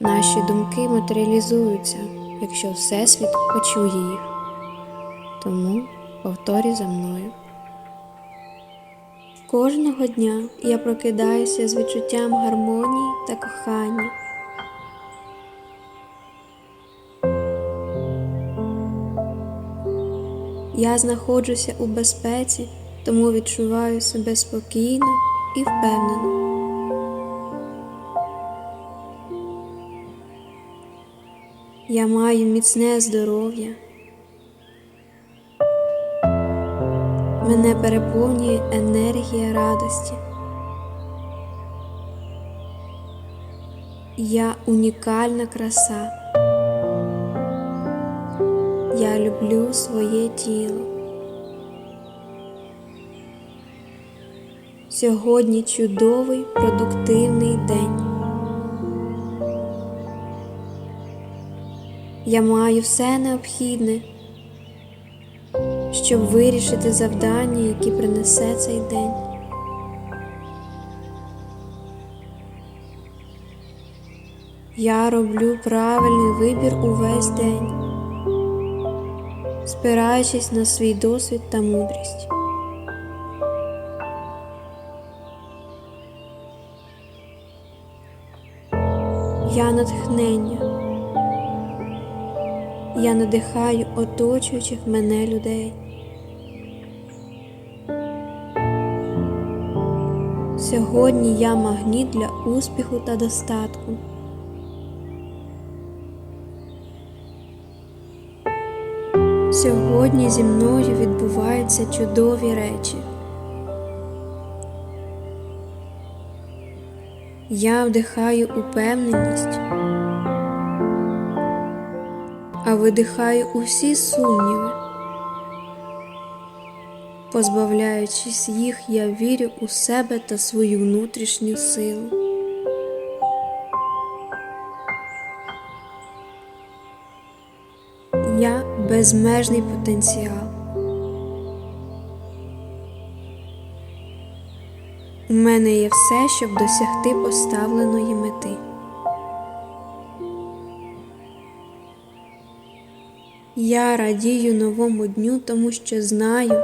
Наші думки матеріалізуються, якщо Всесвіт почує їх. Тому повторюй за мною. Кожного дня я прокидаюся з відчуттям гармонії та кохання. Я знаходжуся у безпеці, тому відчуваю себе спокійно і впевнено. Я маю міцне здоров'я. Мене переповнює енергія радості. Я унікальна краса. Я люблю своє тіло. Сьогодні чудовий продуктивний день. Я маю все необхідне, щоб вирішити завдання, які принесе цей день. Я роблю правильний вибір увесь день, спираючись на свій досвід та мудрість. Я натхнення. Я надихаю оточуючих мене людей. Сьогодні я магніт для успіху та достатку. Сьогодні зі мною відбуваються чудові речі. Я вдихаю упевненість а видихаю усі сумніви. Позбавляючись їх, я вірю у себе та свою внутрішню силу. Я безмежний потенціал. У мене є все, щоб досягти поставленої мети. Я радію новому дню, тому що знаю,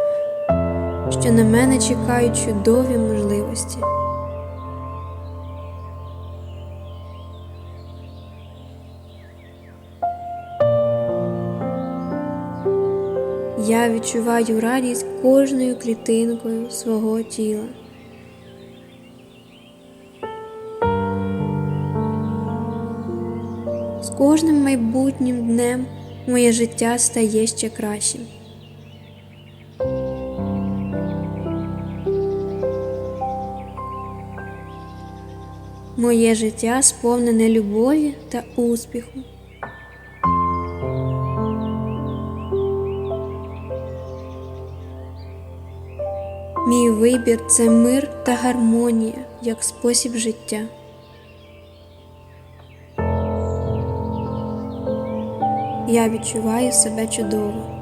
що на мене чекають чудові можливості. Я відчуваю радість кожною клітинкою свого тіла. З кожним майбутнім днем моє життя стає ще кращим. Моє життя сповнене любові та успіху. Мій вибір це мир та гармонія як спосіб життя. Я відчуваю себе чудово.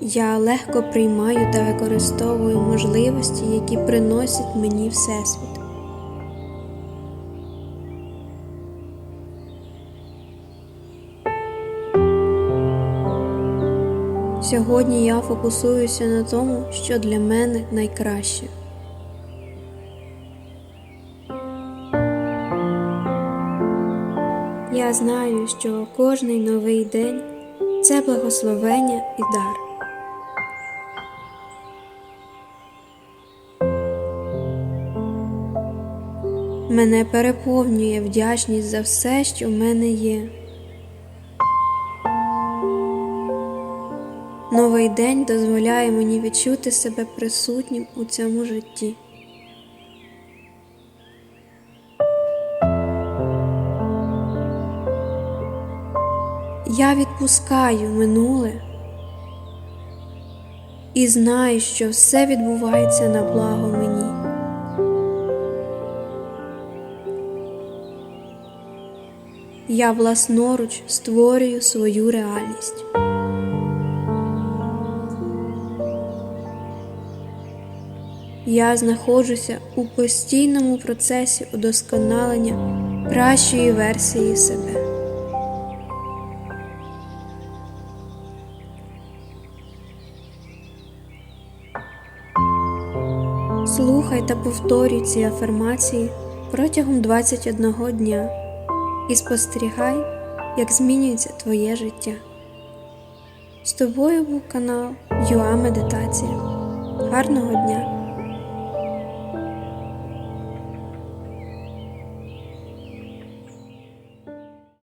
Я легко приймаю та використовую можливості, які приносять мені Всесвіт. Сьогодні я фокусуюся на тому, що для мене найкраще. Я знаю, що кожний новий день це благословення і дар. Мене переповнює вдячність за все, що в мене є. Новий день дозволяє мені відчути себе присутнім у цьому житті. Я відпускаю минуле і знаю, що все відбувається на благо мені. Я власноруч створюю свою реальність. Я знаходжуся у постійному процесі удосконалення кращої версії себе. Слухай та повторюй ці афirмації протягом 21 дня і спостерігай, як змінюється твоє життя. З тобою був канал Юа Медитація. Гарного дня!